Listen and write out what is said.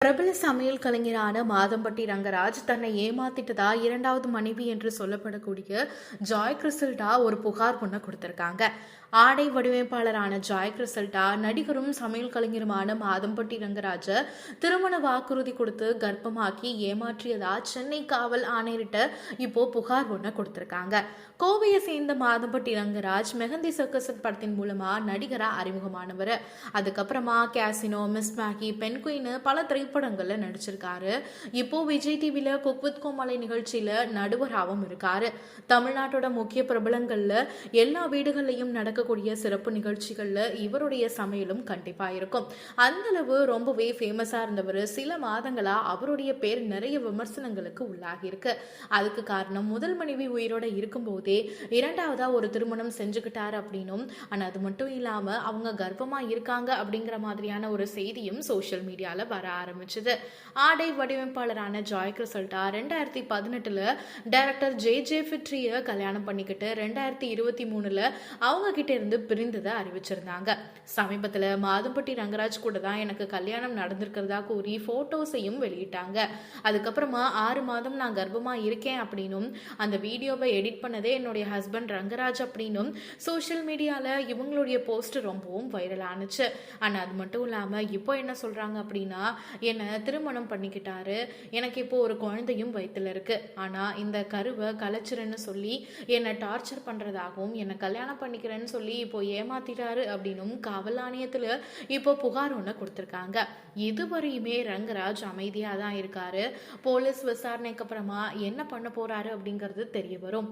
பிரபல சமையல் கலைஞரான மாதம்பட்டி ரங்கராஜ் தன்னை ஏமாத்திட்டதா இரண்டாவது மனைவி என்று சொல்லப்படக்கூடிய ஜாய் கிறிசல்டா ஒரு புகார் பொண்ணை கொடுத்துருக்காங்க. ஆடை வடிவமைப்பாளரான ஜாய் கிறிசல்டா நடிகரும் சமையல் கலைஞருமான மாதம்பட்டி ரங்கராஜ திருமண வாக்குறுதி கொடுத்து கர்ப்பமாக்கி ஏமாற்றியதா சென்னை காவல் ஆணையர்கிட்ட இப்போ புகார் ஒன்று கொடுத்திருக்காங்க. கோவையை சேர்ந்த மாதம்பட்டி ரங்கராஜ் மெஹந்தி சர்க்கஸ் படத்தின் மூலமா நடிகரா அறிமுகமானவர். அதுக்கப்புறமா கேசினோ மிஸ் மேகி பெண் குயின் பல திரைப்படங்கள்ல நடிச்சிருக்காரு. இப்போ விஜய் டிவில குக் வித் கோமாளி நிகழ்ச்சியில நடுவராகவும் இருக்காரு. தமிழ்நாட்டோட முக்கிய பிரபலங்கள்ல எல்லா வீடுகள்லையும் நடக்கக்கூடிய சிறப்பு நிகழ்ச்சிகள்ல இவருடைய சமையலும் கண்டிப்பா இருக்கும். அந்த அளவு ரொம்பவே ஃபேமஸா இருந்தவர் சில மாதங்களா அவருடைய பேர் நிறைய விமர்சனங்களுக்கு உள்ளாகியிருக்கு அதுக்கு காரணம் முதல் மனைவி உயிரோட இருக்கும்போதே இரண்டாவதாக ஒரு திருமணம் செஞ்சுக்கிட்டார் அப்படின்னும். ஆனால் அது மட்டும் இல்லாமல் அவங்க கர்ப்பமா இருக்காங்க அப்படிங்கிற மாதிரியான ஒரு செய்தியும் சோஷியல் மீடியால வர ஆரம்பிச்சது. ஆடை வடிவமைப்பாளரான ஜாய் கிரிசல்டா ரெண்டாயிரத்தி பதினெட்டுல டைரக்டர் ஜே ஜே ஃபிட்ரியை கல்யாணம் பண்ணிக்கிட்டு ரெண்டாயிரத்தி இருபத்தி மூணுல அவங்க கிட்ட இருந்து பிரிந்ததை அறிவிச்சிருந்தாங்க. சமீபத்தில் மாதம்பட்டி ரங்கராஜ் கூட தான் எனக்கு கல்யாணம் நடந்திருக்கிறதா கூறி ஃபோட்டோஸையும் வெளியிட்டாங்க. அதுக்கப்புறமா ஆறு மாதம் நான் கர்ப்பமாக இருக்கேன் அப்படின்னும் அந்த வீடியோவை எடிட் பண்ணதே என்னுடைய ஹஸ்பண்ட் ரங்கராஜ் அப்படின்னும் சோஷியல் மீடியாவில் இவங்களுடைய போஸ்ட் ரொம்பவும் வைரல் ஆனுச்சு. ஆனால் அது மட்டும் இல்லாமல் இப்போ என்ன சொல்கிறாங்க அப்படின்னா என்னை திருமணம் பண்ணிக்கிட்டாரு. எனக்கு இப்போ ஒரு குழந்தையும் வயிற்றுல இருக்கு. ஆனால் இந்த கருவை கலைச்சிருன்னு சொல்லி என்னை டார்ச்சர் பண்ணுறதாகவும் என்னை கல்யாணம் பண்ணிக்கிறேன்னு சொல்லி இப்போ ஏமாத்திட்டாரு அப்படின்னும் காவல் இப்போ புகார் ஒன்று கொடுத்துருக்காங்க. இதுவரையுமே ரங்கராஜ் அமைதியாக தான் இருக்காரு. போலீஸ் விசாரணைக்கு அப்புறமா என்ன பண்ண போறாரு அப்படிங்கிறது தெரிய வரும்.